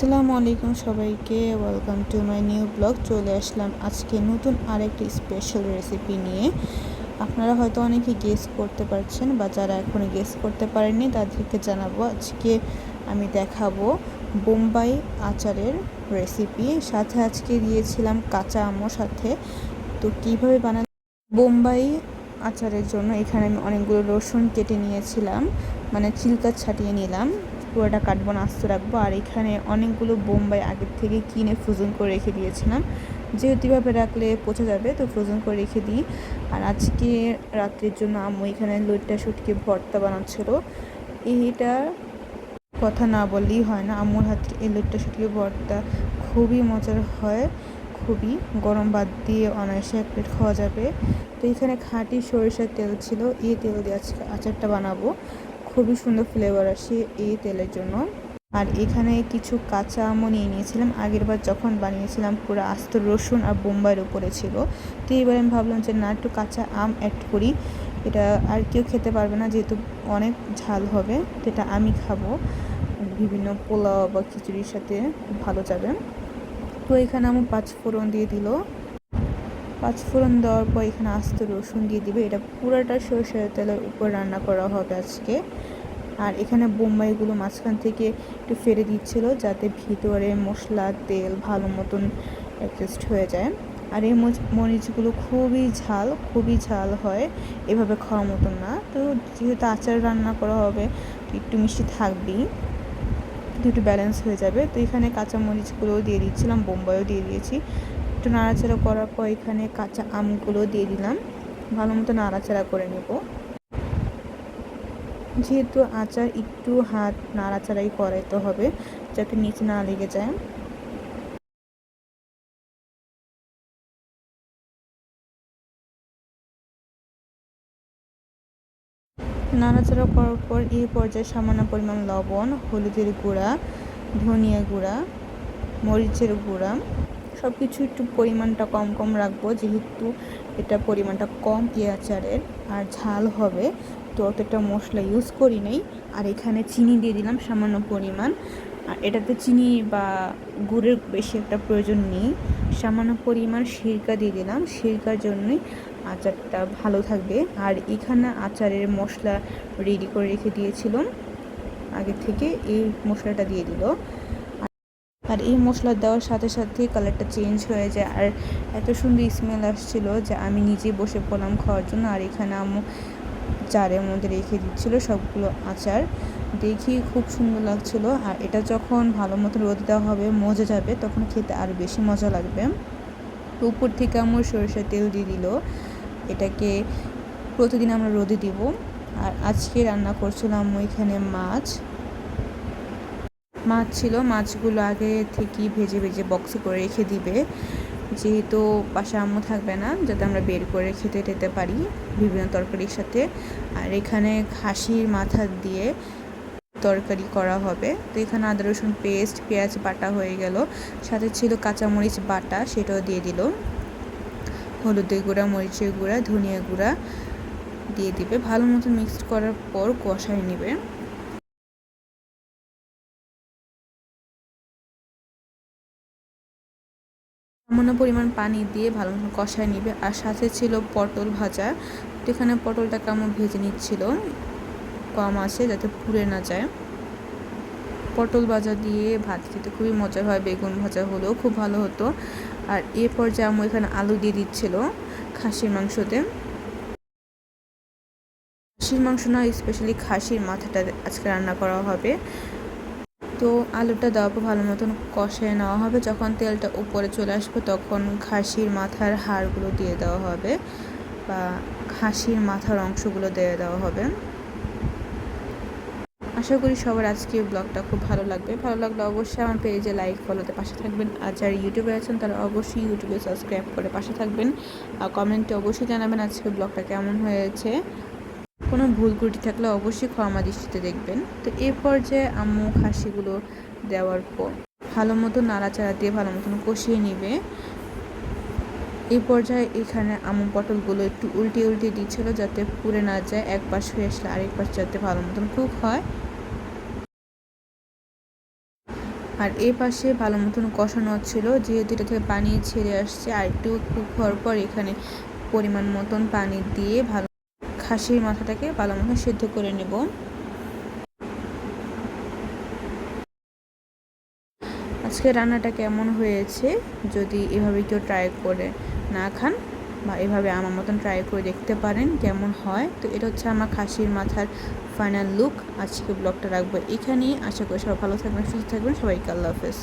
আসসালামু আলাইকুম সবাইকে welcome to my new blog চলে আসলাম আজকে নতুন আরেকটি স্পেশাল রেসিপি নিয়ে। আপনারা হয়তো অনেকে গেস করতে পারছেন বা যারা এখনও গেস করতে পারেননি, তাদেরকে জানাব। আজকে আমি দেখাবো বোম্বাই আচারের রেসিপি সাথে আজকে দিয়েছিলাম কাঁচা আমও সাথে। তো কীভাবে বানান বোম্বাই আচারের জন্য এখানে আমি অনেকগুলো রসুন কেটে নিয়েছিলাম মানে চিলকা ছাটিয়ে নিলাম। পুরোটা কাটবো না, আস্ত রাখব। আর এখানে অনেকগুলো বোম্বাই আগের থেকে কিনে ফ্রোজেন করে রেখে দিয়েছিলাম। যেহেতু এভাবে রাখলে পচে যাবে, তো ফ্রোজেন করে রেখে দিই। আর আজকে রাত্রির জন্য আম্মু এখানে লইট্টা শুটকি ভর্তা বানাচ্ছিল। এইটা কথা না বললেই হয় না। আম্মুর হাত এই লইট্টা শুটকি ভর্তা খুবই মজার হয়, খুবই গরম বাদ দিয়ে অনায়াসে এক প্লেট খাওয়া যাবে। তো এখানে খাঁটি সরিষার তেল ছিল, এই তেল দিয়ে আজকে আচারটা বানাবো। খুবই সুন্দর ফ্লেভার আসে এই তেলের জন্য। আর এখানে কিছু কাঁচা আমও নিয়ে নিয়েছিলাম। আগের বার যখন বানিয়েছিলাম, পুরো আস্ত রসুন আর বোম্বাইয়ের উপরে ছিল। তো এবার আমি ভাবলাম যে, না, একটু কাঁচা আম অ্যাড করি। এটা আর কেউ খেতে পারবে না, যেহেতু অনেক ঝাল হবে, তো এটা আমি খাব। বিভিন্ন পোলাও বা খিচুড়ির সাথে খুব ভালো যাবে। তো এখানে আমার পাঁচ ফোড়ন দিয়ে দিল। পাঁচ ফোড়ন দেওয়ার পর এখানে আস্ত রসুন দিয়ে দিবে। এটা পুরোটা সরষের তেলের উপর রান্না করা হবে আজকে। আর এখানে বোম্বাইগুলো মাঝখান থেকে একটু ফেলে দিচ্ছিল যাতে ভিতরে মশলা, তেল ভালো মতন অ্যাডজাস্ট হয়ে যায়। আর এই মরিচগুলো খুবই ঝাল খুবই ঝাল হয়। এভাবে খাওয়ার মতন না। তো যেহেতু আচার রান্না করা হবে একটু মিষ্টি থাকবেই। একটু ব্যালেন্স হয়ে যাবে। তো এখানে কাঁচা মরিচগুলোও দিয়ে দিচ্ছিলাম, বোম্বাইও দিয়ে দিয়েছি। একটু নাড়াচাড়া করার পর এখানে কাঁচা আমগুলো দিয়ে দিলাম। ভালো মতো নাড়াচাড়া করে নেব। যেহেতু আচার একটু হাত নাড়াচাড়াই করাইতে হবে, যাতে নিচে না লেগে যায়। নাড়াচাড়া করার পর এই পর্যায়ে সামান্য পরিমাণ লবণ, হলুদের গুঁড়া, ধনিয়া গুঁড়া, মরিচের গুঁড়া সব কিছু একটু পরিমাণটা কম কম রাখব, যেহেতু এটা পরিমাণটা কম আচারের আর ঝাল হবে, তো অতটা মশলা ইউজ করি নাই আর এখানে চিনি দিয়ে দিলাম সামান্য পরিমাণ। আর এটাতে চিনি বা গুড়ের বেশি একটা প্রয়োজন নেই। সামান্য পরিমাণ সিরকা দিয়ে দিলাম, সিরকার জন্যই আচারটা ভালো থাকবে। আর এখানে আচারের মশলা রেডি করে রেখে দিয়েছিলাম। আগে থেকে এই মশলাটা দিয়ে দিল। আর এই মশলা দেওয়ার সাথে সাথে কালারটা চেঞ্জ হয়ে যায়। আর এত সুন্দর স্মেল আসছিল যে আমি নিজে বসে পড়লাম খাওয়ার জন্য। আর এখানে আম্মু চারের মধ্যে রেখে দিচ্ছিল সবগুলো আচার। দেখি খুব সুন্দর লাগছিল। আর এটা যখন ভালো মতো রোদ দেওয়া হবে, মজা যাবে, তখন খেতে আরও বেশি মজা লাগবে। উপর থেকে আমার সরিষার তেল দিয়ে দিল। এটাকে প্রতিদিন আমরা রোদে দিব। আর আজকে রান্না করছিলাম ওইখানে মাছ। মাছ ছিল, মাছগুলো আগে থেকেই ভেজে ভেজে বক্সে করে রেখে দিবে। যেহেতু বাসা আম্মু থাকবে না, যাতে আমরা বের করে খেতে টেতে পারি বিভিন্ন তরকারির সাথে। আর এখানে খাসির মাথা দিয়ে তরকারি করা হবে। তো এখানে আদা, রসুন পেস্ট পেঁয়াজ বাটা হয়ে গেল। সাথে ছিল কাঁচামরিচ বাটা, সেটাও দিয়ে দিল। হলুদের গুঁড়া, মরিচের গুঁড়া, ধনিয়া গুঁড়া দিয়ে দিবে। ভালো মতো মিক্সড করার পর কষায় নেবে। সামান্য পরিমাণ পানি দিয়ে ভালো মতো কষায় নিবে। আর সাথে ছিল পটল ভাজা। তো এখানে পটলটা কেমন ভেজে নিচ্ছিল, কম আছে যাতে পুড়ে না যায়। পটল ভাজা দিয়ে ভাত খেতে খুবই মজা হয়, বেগুন ভাজা হলেও খুব ভালো হতো। আর এ পর্যায়ে আমি এখানে আলু দিয়ে দিচ্ছিল খাসির মাংসতে। খাসির মাংস না স্পেশালি খাসির মাথাটা আজকে রান্না করা হবে। তো আলুটা দেওয়ার পর ভালো মতন কষায় নেওয়া হবে। যখন তেলটা উপরে চলে আসবে তখন খাসির মাথার হাড়গুলো দিয়ে দেওয়া হবে বা খাসির মাথার অংশগুলো দিয়ে দেওয়া হবে। আশা করি সবার আজকে ব্লগটা খুব ভালো লাগবে। ভালো লাগলে অবশ্যই আমার পেজে লাইক, ফলোতে পাশে থাকবেন। আর যারা ইউটিউবে আছেন তারা অবশ্যই ইউটিউবে সাবস্ক্রাইব করে পাশে থাকবেন। আর কমেন্টে অবশ্যই জানাবেন আজকে ব্লগটা কেমন হয়েছে। কোনো ভুল ত্রুটি থাকলে অবশ্যই ক্ষমা দৃষ্টিতে দেখবেন। তো এ পর্যায়ে আম্মু খাসিগুলো দেওয়ার পর ভালো মতো নাড়াচাড়া দিয়ে ভালো মতন কষিয়ে নিবে। এই পর্যায়ে এখানে আমু পটলগুলো একটু উল্টে উল্টে দিচ্ছিল যাতে পুড়ে না যায়, এক পাশ হয়ে আসলে আরেক পাশ যাতে ভালো মতন কুক হয়। আর এই পাশে ভালো মতন কষানো হচ্ছিল যেহেতু এটা থেকে পানি ছেড়ে আসছে, আর একটু কুক হওয়ার পর এখানে পরিমাণ মতন পানি দিয়ে ভালো খাসির মাথাটাকে ভালো মতন সিদ্ধ করে নেব। আজকে রান্নাটা কেমন হয়েছে যদি এভাবে কেউ ট্রাই করে না খান বা এভাবে আমার মতন ট্রাই করে দেখতে পারেন কেমন হয়, তো এটা হচ্ছে আমার খাসির মাথার ফাইনাল লুক আজকে ব্লগটা রাখব এখানেই। আশা করি সবাই ভালো থাকবেন, সুস্থ থাকবেন। সবাইকে আল্লাহ হাফেজ।